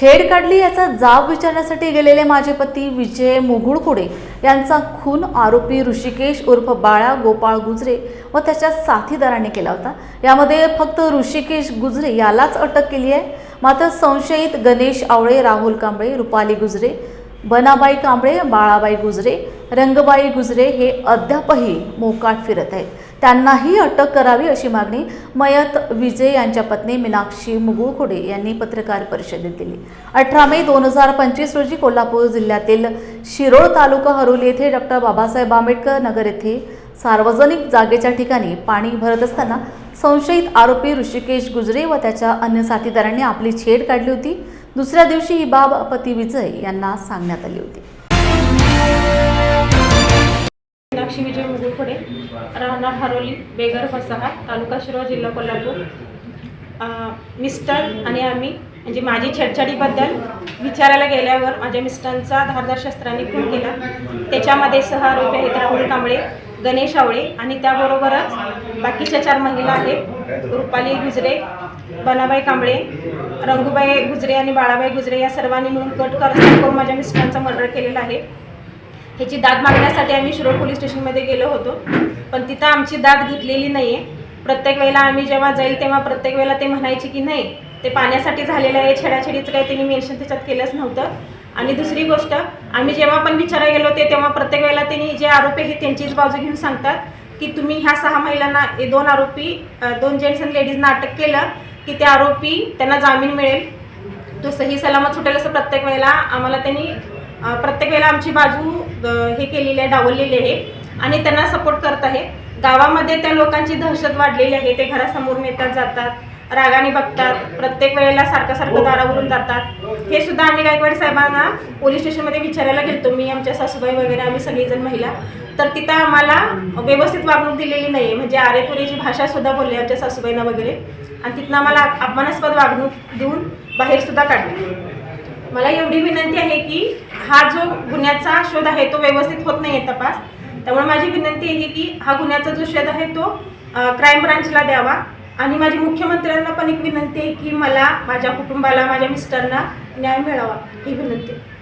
छेड काढली याचा जाब विचारण्यासाठी गेलेले माझे पती विजय मुगुळकुडे यांचा खून आरोपी ऋषिकेश उर्फ बाळा गोपाळ गुजरे व त्याच्या साथीदारांनी केला होता. यामध्ये फक्त ऋषिकेश गुजरे यालाच अटक केली आहे. मात्र संशयित गणेश आवळे राहुल कांबळे रुपाली गुजरे बनाबाई कांबळे बाळाबाई गुजरे रंगबाई गुजरे हे अद्यापही मोकाट फिरत आहेत. त्यांनाही अटक करावी अशी मागणी मयत विजय यांच्या पत्नी मीनाक्षी मुगुळखोडे यांनी पत्रकार परिषदेत दिली. अठरा मे दोन हजार पंचवीस रोजी कोल्हापूर जिल्ह्यातील शिरोळ तालुका हरोली येथे डॉक्टर बाबासाहेब आंबेडकर नगर येथे सार्वजनिक जागेच्या ठिकाणी पाणी भरत असताना संशयित आरोपी ऋषिकेश गुजरे व त्याच्या अन्य साथीदारांनी आपली छेड काढली होती. दुसऱ्या दिवशी ही बाब पती विजय यांना सांगण्यात आली होती. मीनाक्षी विजय मुगुळखोडे राहणार हरोली बेगर फसाहा तालुका शिरोळ जिल्हा कोल्हापूर. मिस्टर आणि आम्ही म्हणजे माझी छेडछाडीबद्दल विचारायला गेल्यावर माझ्या मिस्टरांचा धारदार शस्त्राने खून केला. त्याच्यामध्ये सह आरोपी आहेत राहुल कांबळे गणेश आवळे आणि त्याबरोबरच बाकीच्या चार महिला आहेत. रुपाली गुजरे बनाबाई कांबळे रंगूबाई गुजरे आणि बाळाबाई गुजरे या सर्वांनी मिळून कट करून माझ्या मिस्टरांचा मर्डर केलेला आहे. ह्याची दाद मागण्यासाठी आम्ही शिरोळ पोलीस स्टेशनमध्ये गेलो होतो. पण तिथं आमची दाद घेतलेली नाही आहे प्रत्येक वेळेला आम्ही जेव्हा जाईल तेव्हा प्रत्येक वेळेला ते म्हणायचे की नाही ते पाण्यासाठी झालेलं आहे छेडाछेडीचं काही त्यांनी मेन्शन त्याच्यात केलंच नव्हतं. आणि दुसरी गोष्ट आम्ही जेव्हा पण विचारायला गेलो ते तेव्हा प्रत्येक वेळेला त्यांनी जे आरोपी आहेत त्यांचीच बाजू घेऊन सांगतात की तुम्ही ह्या सहा महिलांना हे दोन आरोपी दोन जेंट्स आणि लेडीजना अटक केलं की ते आरोपी त्यांना जामीन मिळेल. तो सही सलामत सुटेल असं प्रत्येक वेळेला आम्हाला त्यांनी प्रत्येक वेळेला आमची बाजू हे केलेले आहे डावललेले आहे. आणि त्यांना सपोर्ट करत आहे. गावामध्ये त्या लोकांची दहशत वाढलेली आहे. ते घरासमोरून येतात जातात. रागाने बघतात. प्रत्येक वेळेला सारखं सारखं दारावरून जातात. हे सुद्धा आम्ही गायकवाड साहेबांना पोलीस स्टेशनमध्ये विचारायला गेलतो. मी आमच्या सासूबाई वगैरे आम्ही सगळीजण महिला. तर तिथं आम्हाला व्यवस्थित वागणूक दिलेली नाही आहे म्हणजे आरेपुरीची भाषा सुद्धा बोलली आमच्या सासूबाईंना वगैरे. आणि तिथनं आम्हाला अपमानास्पद वागणूक देऊन बाहेर सुद्धा काढली. मला एवढी विनंती आहे की हा जो गुन्ह्याचा शोध आहे तो व्यवस्थित होत नाही आहे तपास त्यामुळे माझी विनंती आहे की हा गुन्ह्याचा जो शोध आहे तो क्राईम ब्रांचला द्यावा आणि माझी मुख्यमंत्र्यांना पण एक विनंती आहे की मला माझ्या कुटुंबाला माझ्या मिस्टरना न्याय मिळावा ही विनंती आहे.